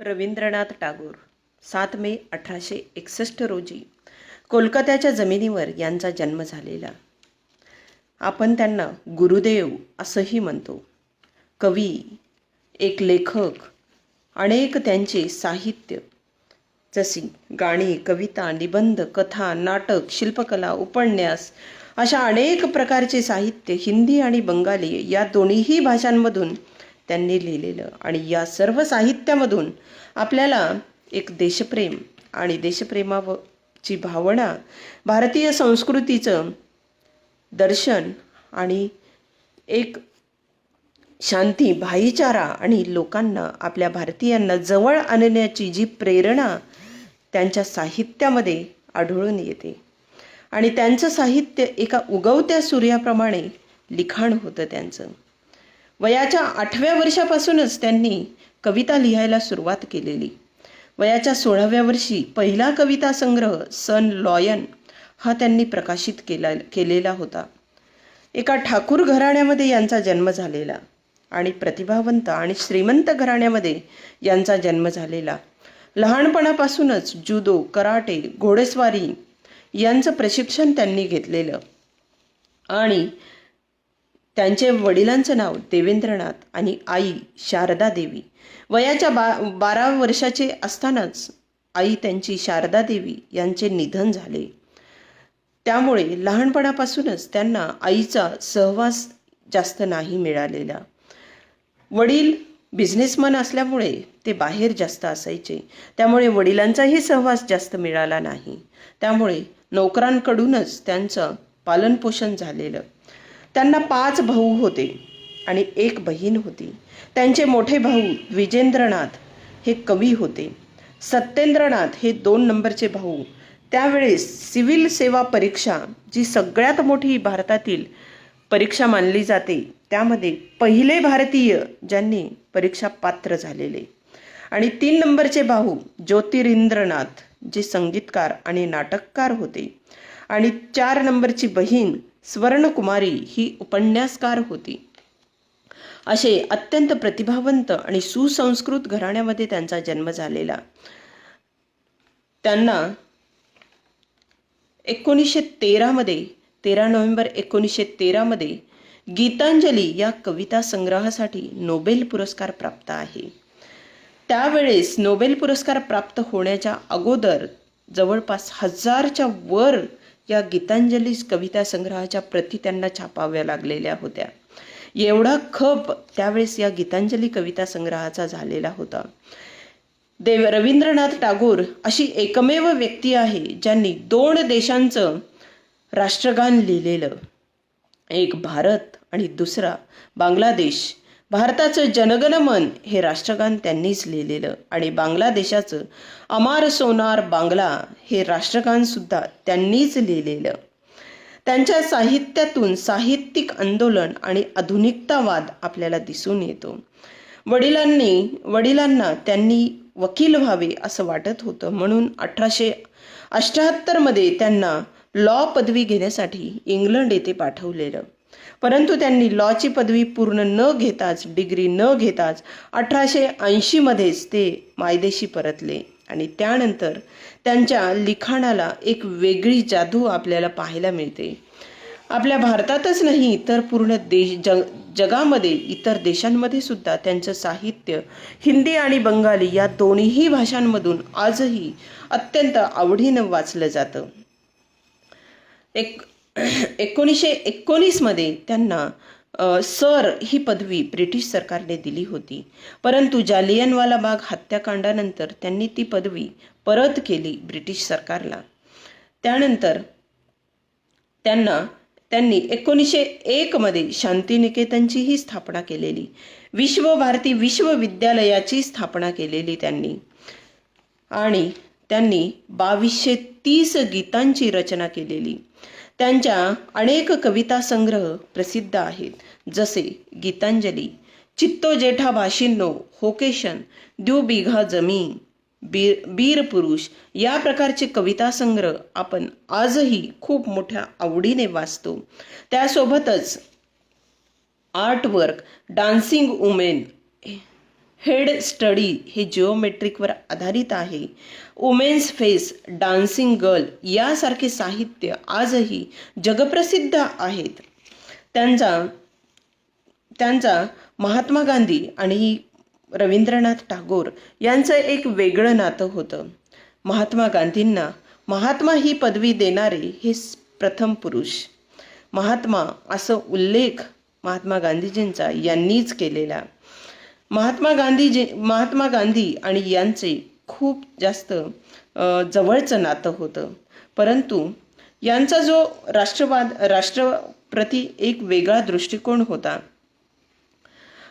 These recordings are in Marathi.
रवींद्रनाथ टागोर. सात मे अठराशे एकसष्ट रोजी कोलकात्याच्या जमिनीवर यांचा जन्म झालेला. आपण त्यांना गुरुदेव असंही म्हणतो. कवी एक लेखक अनेक त्यांचे साहित्य जशी गाणी कविता निबंध कथा नाटक शिल्पकला उपन्यास अशा अनेक प्रकारचे साहित्य हिंदी आणि बंगाली या दोन्हीही भाषांमधून त्यांनी लिहिलेलं. आणि या सर्व साहित्यामधून आपल्याला एक देशप्रेम आणि देशप्रेमाची भावना भारतीय संस्कृतीचं दर्शन आणि एक शांती भाईचारा आणि लोकांना आपल्या भारतीयांना जवळ आणण्याची जी प्रेरणा त्यांच्या साहित्यामध्ये आढळून येते. आणि त्यांचं साहित्य एका उगवत्या सूर्याप्रमाणे लिखाण होतं त्यांचं. वयाच्या आठव्या वर्षापासूनच त्यांनी कविता लिहायला सुरुवात केलेली. वयाच्या सोळाव्या वर्षी पहिला कविता संग्रह सन लॉयन हा त्यांनी प्रकाशित केला केलेला होता. एका ठाकूर घराण्यामध्ये यांचा जन्म झालेला आणि प्रतिभावंत आणि श्रीमंत घराण्यामध्ये यांचा जन्म झालेला. लहानपणापासूनच जुदो कराटे घोडेस्वारी यांचं प्रशिक्षण त्यांनी घेतलेलं. आणि त्यांचे वडिलांचं नाव देवेंद्रनाथ आणि आई शारदा देवी. वयाच्या बा बारा वर्षाचे असतानाच आई त्यांची शारदा देवी यांचे निधन झाले. त्यामुळे लहानपणापासूनच त्यांना आईचा सहवास जास्त नाही मिळालेला. वडील बिझनेसमन असल्यामुळे ते बाहेर जास्त असायचे. त्यामुळे वडिलांचाही सहवास जास्त मिळाला नाही. त्यामुळे नोकरांकडूनच त्यांचं पालनपोषण झालेलं. त्यांना पाच भाऊ होते आणि एक बहीण होती. त्यांचे मोठे भाऊ विजेंद्रनाथ हे कवी होते. सत्येंद्रनाथ हे दोन नंबरचे भाऊ. त्यावेळेस सिव्हिल सेवा परीक्षा जी सगळ्यात मोठी भारतातील परीक्षा मानली जाते त्यामध्ये पहिले भारतीय ज्यांनी परीक्षा पात्र झालेले. आणि तीन नंबरचे भाऊ ज्योतिरिंद्रनाथ जे संगीतकार आणि नाटककार होते. आणि चार नंबरची बहीण स्वर्णकुमारी ही उपन्यासकार होती. असे अत्यंत प्रतिभावंत आणि सुसंस्कृत घराण्यामध्ये त्यांचा जन्म झालेला. त्यांना एकोणीसशे तेरामध्ये तेरा नोव्हेंबर एकोणीसशे तेरामध्ये गीतांजली या कविता संग्रहासाठी नोबेल पुरस्कार प्राप्त आहे. त्यावेळेस नोबेल पुरस्कार प्राप्त होण्याच्या अगोदर जवळपास हजारच्या वर या गीतांजली कविता संग्रहाच्या प्रती त्यांना छापाव्या लागलेल्या होत्या. एवढा खप त्यावेळेस या गीतांजली कविता संग्रहाचा झालेला होता. देव रवींद्रनाथ टागोर अशी एकमेव व्यक्ती आहे ज्यांनी दोन देशांचं राष्ट्रगान लिहिलेलं. एक भारत आणि दुसरा बांगलादेश. भारताचं जनगणमन हे राष्ट्रगान त्यांनीच लिहिलेलं आणि बांगलादेशाचं अमार सोनार बांगला हे राष्ट्रगानसुद्धा त्यांनीच लिहिलेलं. त्यांच्या साहित्यातून साहित्यिक आंदोलन आणि आधुनिकतावाद आपल्याला दिसून येतो. वडिलांनी वडिलांना त्यांनी वकील व्हावे असं वाटत होतं म्हणून अठराशे अष्ट्याहत्तरमध्ये त्यांना लॉ पदवी घेण्यासाठी इंग्लंड येथे पाठवलेलं. परंतु त्यांनी लॉची पदवी पूर्ण न घेताच डिग्री न घेताच अठराशे ऐंशीमध्येच ते मायदेशी परतले. आणि त्यानंतर त्यांच्या लिखाणाला एक वेगळी जादू आपल्याला पाहायला मिळते. आपल्या भारतातच नाही तर पूर्ण देश जग जगामध्ये इतर देशांमध्ये सुद्धा त्यांचं साहित्य हिंदी आणि बंगाली या दोन्हीही भाषांमधून आजही अत्यंत आवडीनं वाचलं जातं. एक एकोणीसशे एकोणीसमध्ये त्यांना सर ही पदवी ब्रिटिश सरकारने दिली होती. परंतु जालियनवाला बाग हत्याकांडानंतर त्यांनी ती पदवी परत केली ब्रिटिश सरकारला. त्यानंतर त्यांना त्यांनी एकोणीसशे एकमध्ये शांतिनिकेतनचीही स्थापना केलेली. विश्वभारती विश्वविद्यालयाची स्थापना केलेली त्यांनी. आणि त्यांनी बावीसशे तीस गीतांची रचना केलेली. त्यांच्या अनेक कविता संग्रह प्रसिद्ध आहेत. जसे गीतांजली चित्तो जेठा भाषिन्नो होकेशन द्यू बिघा जमीन बीर बीर पुरुष या प्रकारचे कविता संग्रह आपण आजही खूप मोठ्या आवडीने वाचतो. त्यासोबतच artwork dancing women head study हे जिओमेट्रिकवर आधारित आहे. वुमेन्स फेस डान्सिंग गर्ल यासारखे साहित्य आजही जगप्रसिद्ध आहेत. त्यांचा त्यांचा महात्मा गांधी आणि रवींद्रनाथ टागोर यांचं एक वेगळं नातं होतं. महात्मा गांधींना महात्मा ही पदवी देणारे हे प्रथम पुरुष. महात्मा असं उल्लेख महात्मा गांधीजींचा यांनीच केलेला. महात्मा गांधीजी महात्मा गांधी आणि यांचे खूप जास्त जवळचं नातं होतं. परंतु यांचा जो राष्ट्रवाद राष्ट्रप्रती एक वेगळा दृष्टिकोन होता.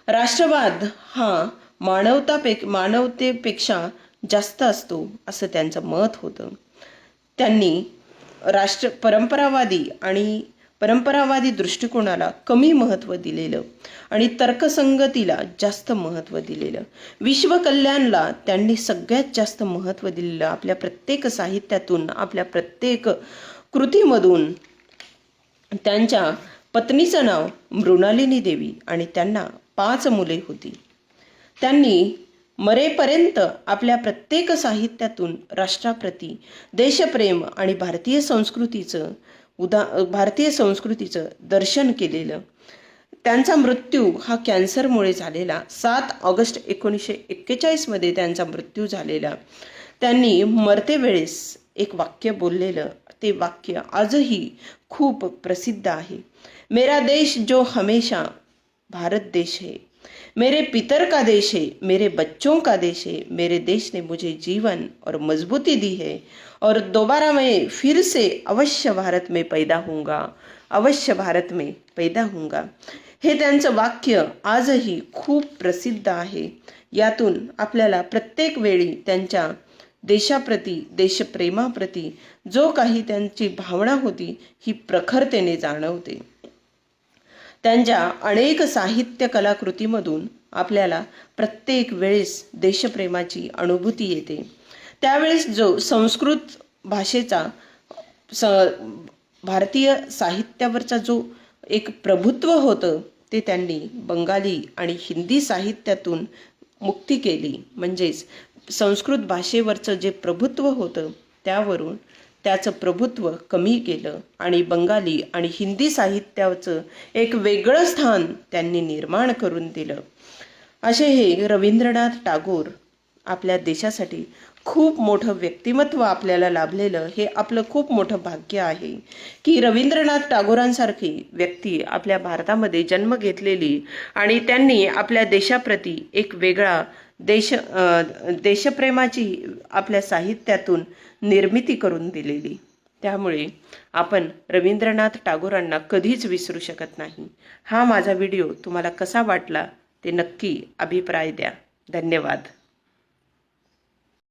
राष्ट्रवाद हा मानवतापे मानवतेपेक्षा जास्त असतो असं त्यांचं मत होतं. त्यांनी राष्ट्र परंपरावादी आणि परंपरावादी दृष्टिकोनाला कमी महत्त्व दिलेलं आणि तर्कसंगतीला जास्त महत्त्व दिलेलं. विश्वकल्याणला त्यांनी सगळ्यात जास्त महत्त्व दिलेलं आपल्या प्रत्येक साहित्यातून आपल्या प्रत्येक कृतीमधून. त्यांच्या पत्नीचं नाव मृणालिनी देवी आणि त्यांना पाच मुले होती. त्यांनी मरेपर्यंत आपल्या प्रत्येक साहित्यातून राष्ट्राप्रती देशप्रेम आणि भारतीय संस्कृतीचं उदा भारतीय संस्कृतीचं दर्शन केलेलं. त्यांचा मृत्यू हा कॅन्सरमुळे झालेला. सात ऑगस्ट एकोणीसशे एक्केचाळीसमध्ये त्यांचा मृत्यू झालेला. त्यांनी मरते वेळेस एक वाक्य बोललेलं. ते वाक्य आजही खूप प्रसिद्ध आहे. मेरा देश जो हमेशा भारत देश है. मेरे पितर का देश है मेरे बच्चों का देश है मेरे देश ने मुझे जीवन और मजबूती दी है और दोबारा मैं फिर से अवश्य भारत में पैदा होऊंगा अवश्य भारत में पैदा होऊंगा। हे त्यांचं वाक्य आजही खूप प्रसिद्ध आहे। यातून आपल्याला प्रत्येक वेळी त्यांच्या देशाप्रती देशप्रेमाप्रती जो काही त्यांची भावना होती ही प्रखरतेने जाणवते. त्यांच्या अनेक साहित्य कलाकृतीमधून आपल्याला प्रत्येक वेळेस देशप्रेमाची अनुभूती येते. त्यावेळेस जो संस्कृत भाषेचा स भारतीय साहित्यावरचा जो एक प्रभुत्व होतं ते त्यांनी बंगाली आणि हिंदी साहित्यातून मुक्ती केली. म्हणजेच संस्कृत भाषेवरचं जे प्रभुत्व होतं त्यावरून त्याचं प्रभुत्व कमी केलं आणि बंगाली आणि हिंदी साहित्याचं एक वेगळं स्थान त्यांनी निर्माण करून दिलं. असे हे रवींद्रनाथ टागोर आपल्या देशासाठी खूप मोठं व्यक्तिमत्व आपल्याला लाभलेलं हे आपलं खूप मोठं भाग्य आहे. की रवींद्रनाथ टागोरांसारखी व्यक्ती आपल्या भारतामध्ये जन्म घेतलेली आणि त्यांनी आपल्या देशाप्रती एक वेगळा देश देशप्रेमाची आपल्या साहित्यातून निर्मिती करून दिलेली. त्यामुळे आपण रवींद्रनाथ टागोरांना कधीच विसरू शकत नाही. हा माझा व्हिडिओ तुम्हाला कसा वाटला ते नक्की अभिप्राय द्या. धन्यवाद.